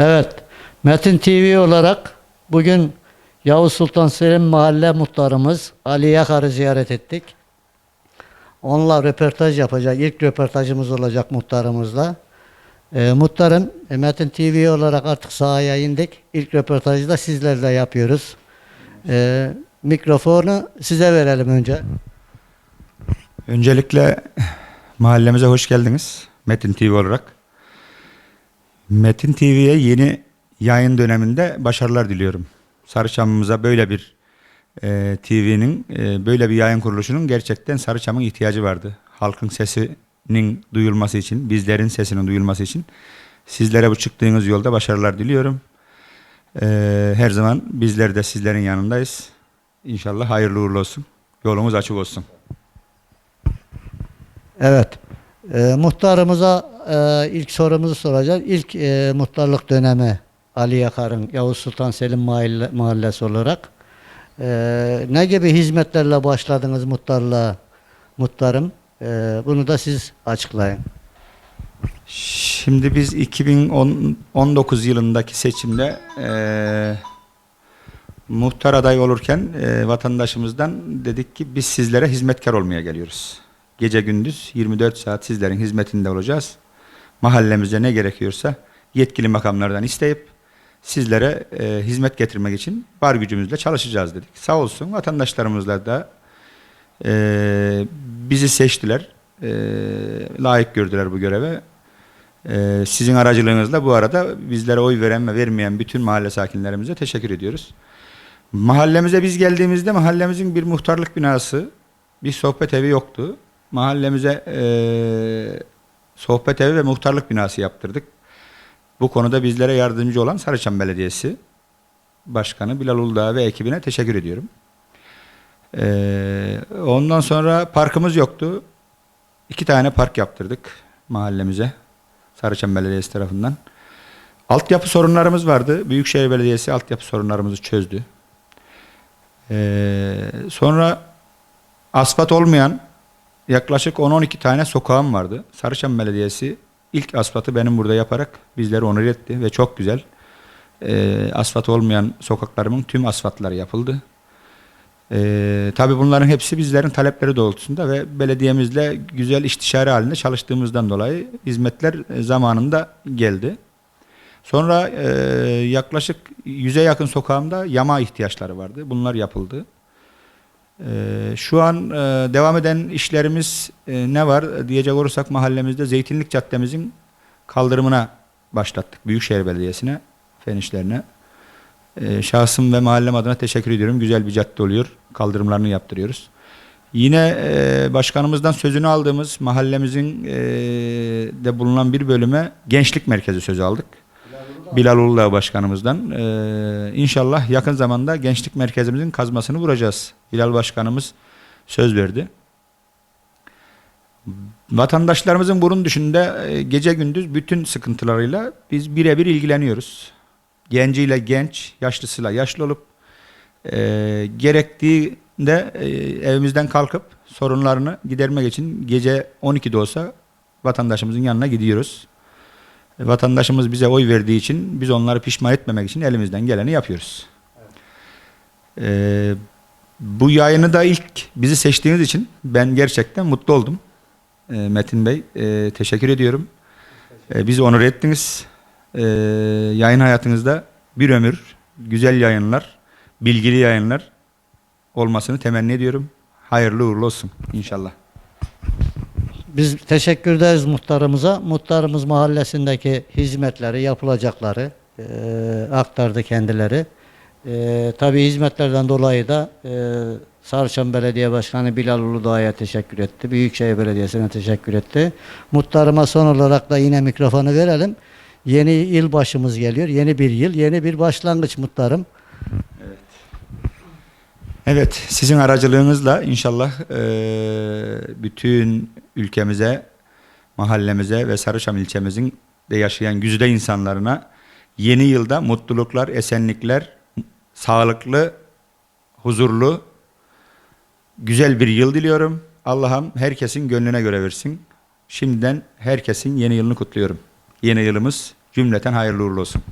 Evet, Metin TV olarak bugün Yavuz Sultan Selim Mahalle Muhtarımız Ali Yakar'ı ziyaret ettik. Onunla röportaj yapacak. İlk röportajımız olacak muhtarımızla. Ee, muhtarım, e, Metin TV olarak artık sahaya indik. İlk röportajı da sizlerle yapıyoruz. Ee, mikrofonu size verelim önce. Öncelikle mahallemize hoş geldiniz. Metin TV olarak. Metin TV'ye yeni yayın döneminde başarılar diliyorum. Sarıçam'ımıza böyle bir e, TV'nin, e, böyle bir yayın kuruluşunun gerçekten Sarıçam'ın ihtiyacı vardı. Halkın sesinin duyulması için, bizlerin sesinin duyulması için sizlere bu çıktığınız yolda başarılar diliyorum. E, her zaman bizler de sizlerin yanındayız. İnşallah hayırlı uğurlu olsun. Yolumuz açık olsun. Evet. Ee, muhtarımıza e, ilk sorumuzu soracağız. İlk e, muhtarlık dönemi Ali Yakar'ın Yavuz Sultan Selim Mahalle, Mahallesi olarak e, ne gibi hizmetlerle başladınız muhtarlığa muhtarım? E, bunu da siz açıklayın. Şimdi biz 2019 yılındaki seçimde eee muhtar aday olurken eee, vatandaşımızdan dedik ki biz sizlere hizmetkar olmaya geliyoruz. Gece gündüz 24 saat sizlerin hizmetinde olacağız. Mahallemize ne gerekiyorsa yetkili makamlardan isteyip sizlere eee, hizmet getirmek için var gücümüzle çalışacağız dedik. Sağ olsun vatandaşlarımızla da eee, bizi seçtiler. Eee, layık gördüler bu göreve. Ee, sizin aracılığınızla bu arada bizlere oy veren ve vermeyen bütün mahalle sakinlerimize teşekkür ediyoruz. Mahallemize biz geldiğimizde mahallemizin bir muhtarlık binası, bir sohbet evi yoktu. Mahallemize eee, sohbet evi ve muhtarlık binası yaptırdık. Bu konuda bizlere yardımcı olan Sarıçam Belediyesi Başkanı Bilal Uludağ ve ekibine teşekkür ediyorum. Ee, ondan sonra parkımız yoktu. İki tane park yaptırdık mahallemize. Sarıçam Belediyesi tarafından. Altyapı sorunlarımız vardı. Büyükşehir Belediyesi altyapı sorunlarımızı çözdü. Ee, sonra asfalt olmayan yaklaşık 10-12 tane sokağım vardı. Sarıçam Belediyesi ilk asfaltı benim burada yaparak bizleri onur etti ve çok güzel. Ee, asfalt olmayan sokaklarımın tüm asfaltları yapıldı. Ee, tabii bunların hepsi bizlerin talepleri doğrultusunda ve belediyemizle güzel istişare halinde çalıştığımızdan dolayı hizmetler e, zamanında geldi. Sonra e, yaklaşık yüze yakın sokağımda yama ihtiyaçları vardı. Bunlar yapıldı. E, şu an e, devam eden işlerimiz e, ne var diyecek olursak mahallemizde Zeytinlik Caddemizin kaldırımına başlattık. Büyükşehir Belediyesi'ne, fen işlerine. Ee, şahsım ve mahallem adına teşekkür ediyorum. Güzel bir cadde oluyor. Kaldırımlarını yaptırıyoruz. Yine e, başkanımızdan sözünü aldığımız mahallemizin de bulunan bir bölüme gençlik merkezi sözü aldık. Bilal Uludağ başkanımızdan. E, inşallah yakın zamanda gençlik merkezimizin kazmasını vuracağız. Bilal başkanımız söz verdi. Vatandaşlarımızın bunun dışında e, gece gündüz bütün sıkıntılarıyla biz birebir ilgileniyoruz genciyle genç, yaşlısıyla yaşlı olup e, gerektiğinde e, evimizden kalkıp sorunlarını gidermek için gece 12'de olsa vatandaşımızın yanına gidiyoruz. E, vatandaşımız bize oy verdiği için biz onları pişman etmemek için elimizden geleni yapıyoruz. E, bu yayını da ilk bizi seçtiğiniz için ben gerçekten mutlu oldum. E, Metin Bey e, teşekkür ediyorum. E, bizi onur ettiniz e, yayın hayatınızda bir ömür güzel yayınlar, bilgili yayınlar olmasını temenni ediyorum. Hayırlı uğurlu olsun inşallah. Biz teşekkür ederiz muhtarımıza. Muhtarımız mahallesindeki hizmetleri, yapılacakları e, aktardı kendileri. E, tabii hizmetlerden dolayı da e, Sarıçam Belediye Başkanı Bilal Uludağ'a teşekkür etti. Büyükşehir Belediyesi'ne teşekkür etti. Muhtarıma son olarak da yine mikrofonu verelim. Yeni yıl başımız geliyor. Yeni bir yıl, yeni bir başlangıç muhtarım. Evet, sizin aracılığınızla inşallah eee, bütün ülkemize, mahallemize ve Sarıçam ilçemizin de yaşayan güzide insanlarına yeni yılda mutluluklar, esenlikler, sağlıklı, huzurlu, güzel bir yıl diliyorum. Allah'ım herkesin gönlüne göre versin. Şimdiden herkesin yeni yılını kutluyorum. Yeni yılımız cümleten hayırlı uğurlu olsun.